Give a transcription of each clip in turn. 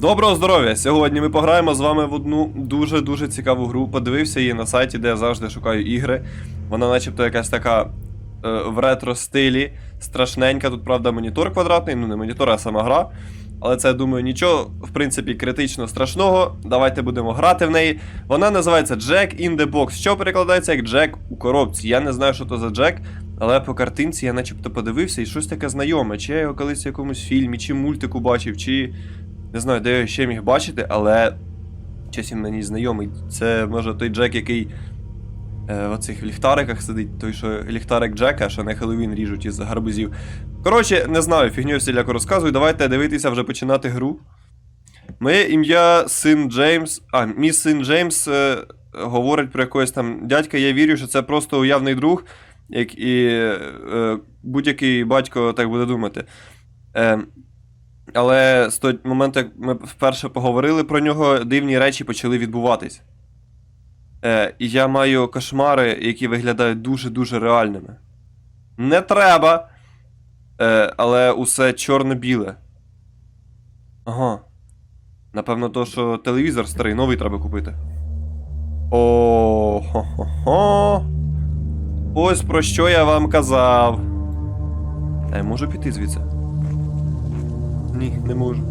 Доброго здоров'я! Сьогодні ми пограємо з вами в одну дуже-дуже цікаву гру. Подивився її на сайті, де я завжди шукаю ігри. Вона начебто якась така е, в ретро стилі, страшненька. Тут, правда, монітор квадратний, ну не монітор, а сама гра. Але це, я думаю, нічого, в принципі, критично страшного. Давайте будемо грати в неї. Вона називається Jack in the Box, що перекладається як Джек у коробці. Я не знаю, що то за Джек, але по картинці я начебто подивився і щось таке знайоме. Чи я його колись в якомусь фільмі, чи мультику бачив, чи. Не знаю, де я ще міг бачити, але щось він мені знайомий. Це може той Джек, який е, в оцих ліхтариках сидить, той, що ліхтарик Джека, що на Хеллоуін ріжуть із гарбузів. Коротше, не знаю, фігню всіляко розказую. Давайте дивитися, вже починати гру. Моє ім'я син Джеймс. А, мій син Джеймс е, говорить про якогось там дядька. Я вірю, що це просто уявний друг, як і е, будь-який батько так буде думати. Е, але з того моменту, як ми вперше поговорили про нього, дивні речі почали відбуватись. Е, і я маю кошмари, які виглядають дуже-дуже реальними. Не треба. Е, але усе чорно-біле. Ага. Напевно, то, що телевізор старий, новий треба купити. О, хо-хо-хо. Ось про що я вам казав. А я можу піти звідси? Ні, не можу.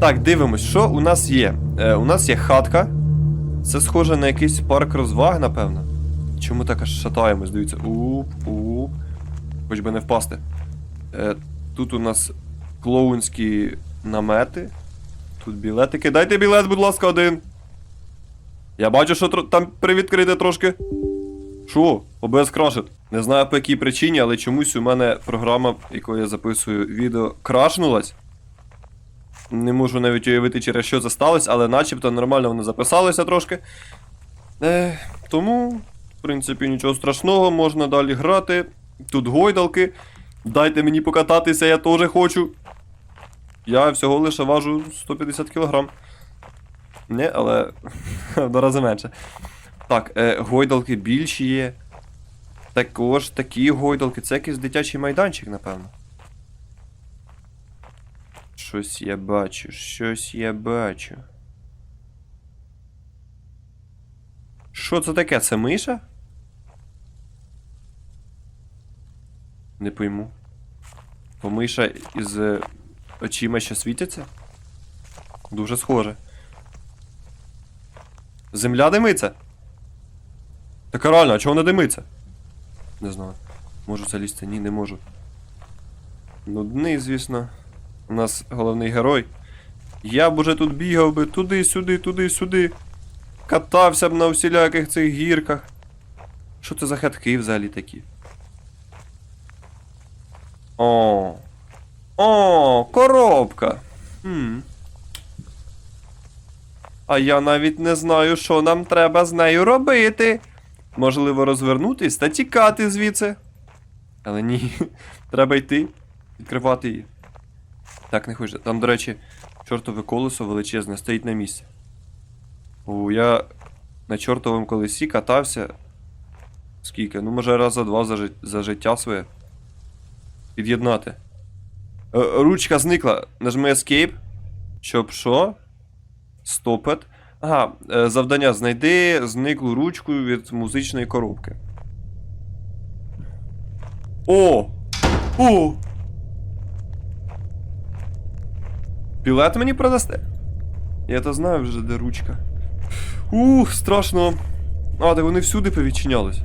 Так, дивимось, що у нас є. Е, у нас є хатка. Це схоже на якийсь парк розваг, напевно. Чому так аж шатаємось? Дивіться. Уп, уп. Хоч би не впасти. Е, тут у нас клоунські намети. Тут білетики. Дайте білет, будь ласка, один. Я бачу, що тро- там привідкрите трошки. Що? ОБС крашить. Не знаю по якій причині, але чомусь у мене програма, якою я записую відео, крашнулась. Не можу навіть уявити, через що це сталося, але начебто нормально воно записалося трошки. Е, тому, в принципі, нічого страшного, можна далі грати. Тут гойдалки. Дайте мені покататися, я теж хочу. Я всього лише важу 150 кг. Не, але рази менше. Так, е, гойдалки більші є. Також такі гойдалки. Це якийсь дитячий майданчик, напевно. Щось я бачу, щось я бачу. Що це таке? Це миша? Не пойму. Бо миша із е, очима, що світяться? Дуже схоже. Земля димиться? Так реально, а чого вона димиться? Не знаю. Можу залізти? Ні, не можу. Нудний, звісно. У нас головний герой. Я б уже тут бігав би туди-сюди, туди-сюди. Катався б на всіляких цих гірках. Що це за хатки взагалі такі? О. О, коробка. Хм. А я навіть не знаю, що нам треба з нею робити. Можливо, розвернутись та тікати звідси. Але ні, треба йти, відкривати її. Так, не хочеться. Там, до речі, чортове колесо величезне стоїть на місці. О, я на чортовому колесі катався. Скільки? Ну, може, раз за два за, жит- за життя своє. Під'єднати. Е, ручка зникла. Нажми Escape. Щоб що? Стопет. Ага, е, завдання знайди зниклу ручку від музичної коробки. О! О! Білет мені продасте? Я то знаю вже, де ручка. Ух, страшно. А, так вони всюди повідчинялись.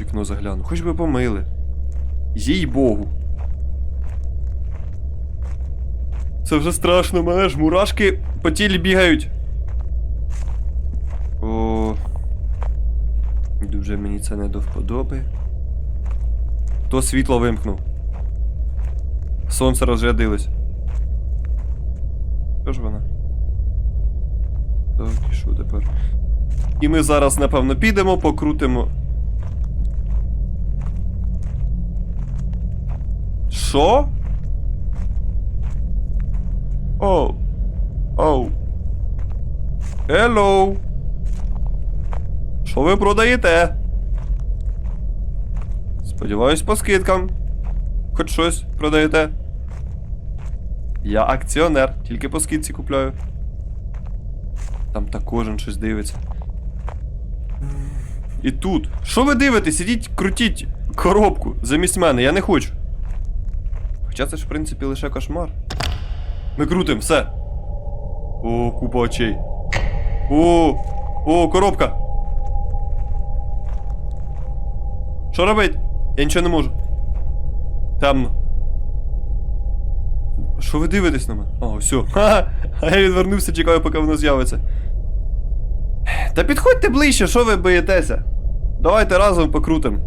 Вікно загляну. Хоч би помили. Їй Богу. Це вже страшно, мене ж мурашки по тілі бігають. О. Дуже мені це не до вподоби. Хто світло вимкнув? Сонце розрядилось. Що ж вона? Так, і що тепер? І ми зараз, напевно, підемо, покрутимо. Що? Оу. Оу. Hello. Що ви продаєте? Сподіваюсь, по скидкам. Хоч щось продаєте. Я акціонер, тільки по скидці купляю. Там кожен щось дивиться. І тут. Що ви дивитесь? Ідіть, крутіть коробку замість мене, я не хочу. Хоча це ж, в принципі, лише кошмар. Ми крутим, все. О, купа очей. О, о, коробка. Що робить? Я нічого не можу. Темно. Що ви дивитесь на мене? О, все. Ха! А я відвернувся, чекаю, поки воно з'явиться. Та підходьте ближче, що ви боїтеся? Давайте разом покрутим.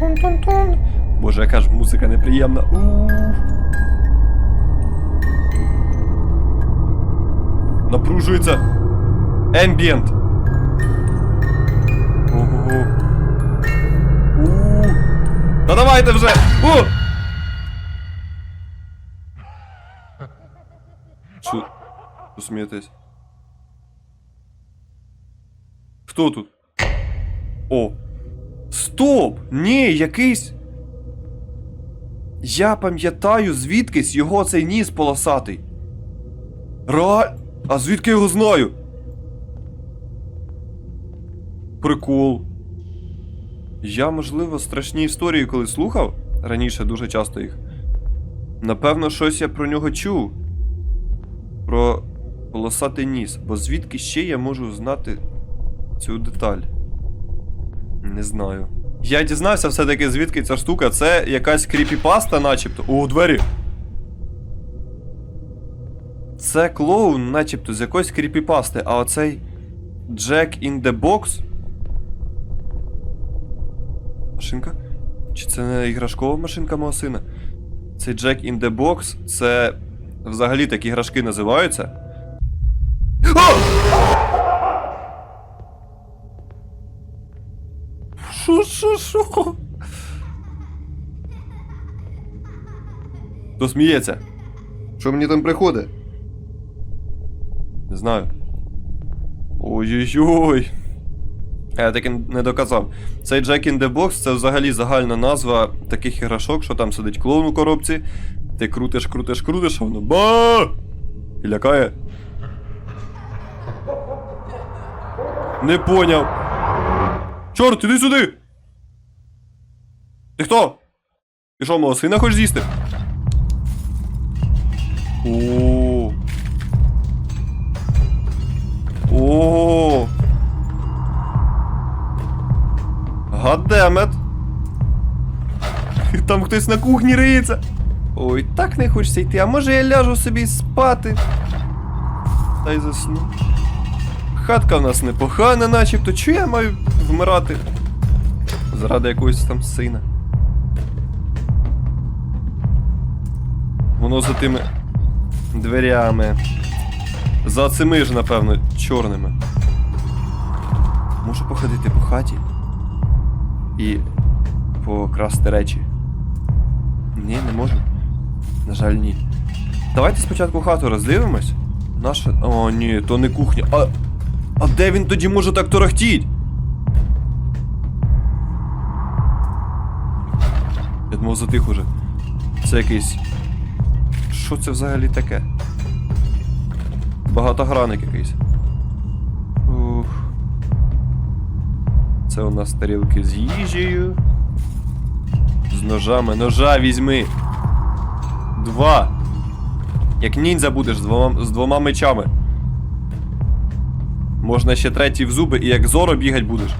Тун-тун-тун. Боже, яка ж музика неприємна. Напружується. Ембієнт. Давайте вже! У! Що? Що смієтесь? Хто тут? О! Стоп! Ні, якийсь. Я пам'ятаю, звідкись його цей ніс полосатий. Ра... А звідки я його знаю? Прикол. Я, можливо, страшні історії коли слухав раніше дуже часто їх. Напевно, щось я про нього чув. Про полосатий ніс. Бо звідки ще я можу знати цю деталь? Не знаю. Я дізнався все-таки, звідки ця штука. Це якась кріпіпаста, начебто. О, двері. Це клоун, начебто, з якоїсь кріпіпасти, а оцей Jack in the Box. Машинка? Чи це не іграшкова машинка мого сина? Цей Jack in the Box це взагалі такі іграшки називаються. О! Шо, шо, шо? Хто сміється? Що мені там приходить? Не знаю. Ой-ой-ой. Я таки не доказав. Цей Jack in the Box це взагалі загальна назва таких іграшок, що там сидить клоун у коробці. Ти крутиш, крутиш, крутиш, а воно ба! І лякає. Не поняв. Чорт, іди сюди! Ти хто? Ти що, мого сина хочеш з'їсти? О. Гадемет. Там хтось на кухні риється. Ой, так не хочеться йти, а може я ляжу собі спати. Та й засну. Хатка в нас непогана, начебто. Чого я маю вмирати? Заради якогось там сина. Воно за тими дверями. За цими ж, напевно, чорними. Можу походити по хаті і покрасти речі. Ні, не можу. На жаль, ні. Давайте спочатку хату роздивимось. Наша. О, ні, то не кухня. А. А де він тоді може так торохтіть? Я думав затих уже. Це якийсь. Що це взагалі таке? Багатогранник якийсь. Це у нас тарілки з їжею. З ножами. Ножа візьми. Два. Як ніндзя будеш з двома, з двома мечами. Можна ще третій в зуби і як зоро бігать будеш.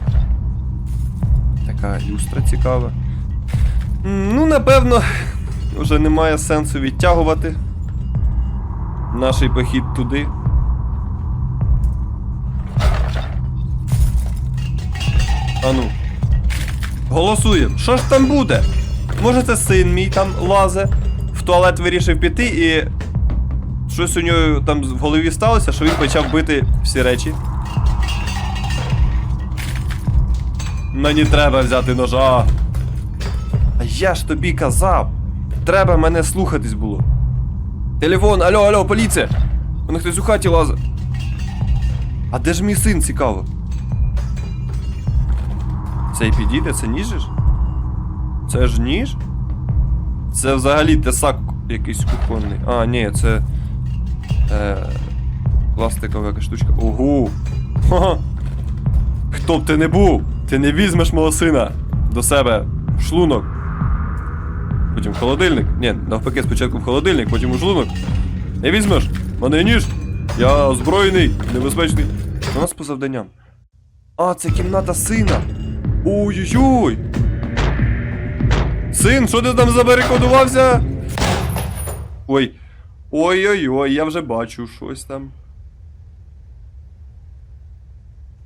Така люстра цікава. Ну, напевно, вже немає сенсу відтягувати наш похід туди. Ану. Голосуємо. Що ж там буде? Може це син мій там лазе, в туалет вирішив піти і. Щось у нього там в голові сталося, що він почав бити всі речі. Мені треба взяти ножа. А я ж тобі казав. Треба мене слухатись було. Телефон, алло, алло, поліція! Мене хтось у хаті лазить. А де ж мій син цікаво? Цей підійде, це ніж? ж? Це ж ніж? Це взагалі тесак якийсь кухонний. А, ні, це. Е, пластикова якась штучка. Ого! Ха-ха! Хто б ти не був? Ти не візьмеш мого сина до себе в шлунок. Потім в холодильник. Ні, навпаки, спочатку в холодильник, потім у шлунок. Не візьмеш? Мене ніж. Я озброєний, небезпечний. У нас по завданням? А, це кімната сина. Ой-ой-ой! Син, що ти там забарикодувався? Ой. Ой-ой-ой, я вже бачу щось там.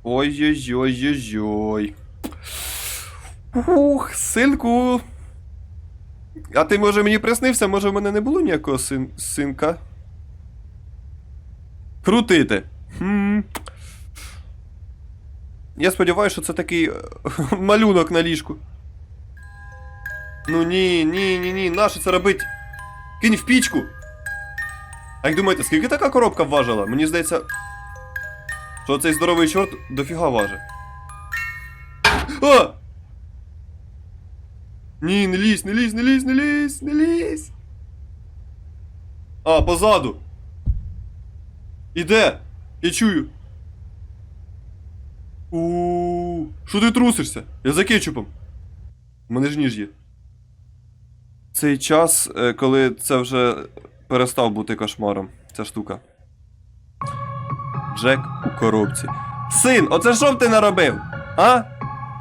Ой-ой-ой-ой-ой. Ух, синку. А ти, може, мені приснився? Може, в мене не було ніякого син... синка? Крутити. Хм. Я сподіваюся, що це такий е, малюнок на ліжку. Ну ні, ні, ні, ні, нащо це робить? Кинь в пічку. А як думаєте, скільки така коробка важила? Мені здається. Що цей здоровий чорт дофіга важить. А! Ні, не лізь, не лізь, не лізь, не лізь, не лізь. А, позаду. Іде. Я чую. У, що ти трусишся? Я за кетчупом. У мене ж ніж є. Цей час, е, коли це вже перестав бути кошмаром, ця штука. Джек у коробці. Син, оце що б ти наробив? А?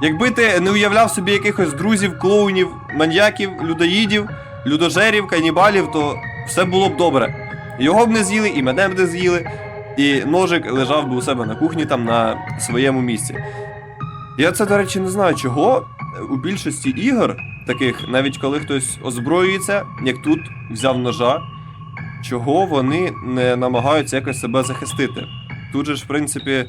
Якби ти не уявляв собі якихось друзів, клоунів, маньяків, людоїдів, людожерів, канібалів, то все було б добре. Його б не з'їли, і мене б не з'їли, і ножик лежав би у себе на кухні там на своєму місці. Я це, до речі, не знаю чого. У більшості ігор, таких, навіть коли хтось озброюється, як тут взяв ножа, чого вони не намагаються якось себе захистити. Тут же ж, в принципі,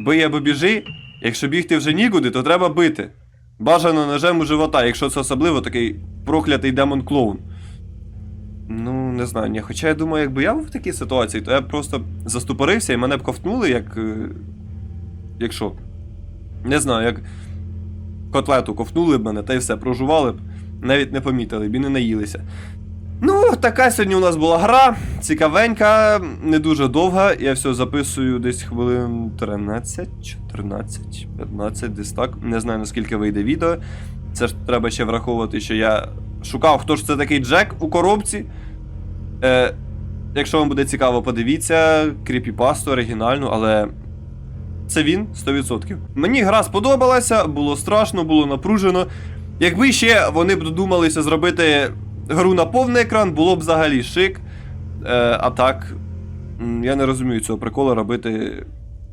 бий або біжи, якщо бігти вже нікуди, то треба бити. Бажано ножем у живота, якщо це особливо такий проклятий демон клоун. Ну, не знаю, ні. Хоча я думаю, якби я був в такій ситуації, то я б просто заступорився і мене б ковтнули, як. е, Якщо. Не знаю, як котлету ковтнули б мене, та й все, прожували б, навіть не помітили б і не наїлися. Ну, така сьогодні у нас була гра. Цікавенька, не дуже довга. Я все записую десь хвилин 13, 14, 15, десь так. Не знаю наскільки вийде відео. Це ж треба ще враховувати, що я шукав, хто ж це такий Джек у коробці. Е, якщо вам буде цікаво, подивіться кріпіпасту оригінальну, але це він 100%. Мені гра сподобалася, було страшно, було напружено. Якби ще вони б додумалися зробити гру на повний екран, було б взагалі шик. Е, а так, я не розумію цього приколу робити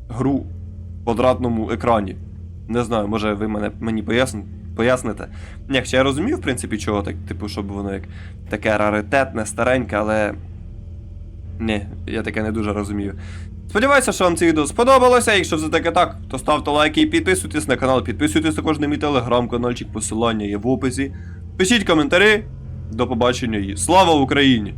гру в квадратному екрані. Не знаю, може ви мене, мені поясните. Поясните. Ні, хоча я розумію, в принципі, чого так, типу, щоб воно як таке раритетне, стареньке, але. Ні, я таке не дуже розумію. Сподіваюся, що вам це відео сподобалося. Якщо все таки так, то ставте лайки і підписуйтесь на канал, підписуйтесь також на мій телеграм-каналчик, посилання є в описі. Пишіть коментарі. До побачення і слава Україні!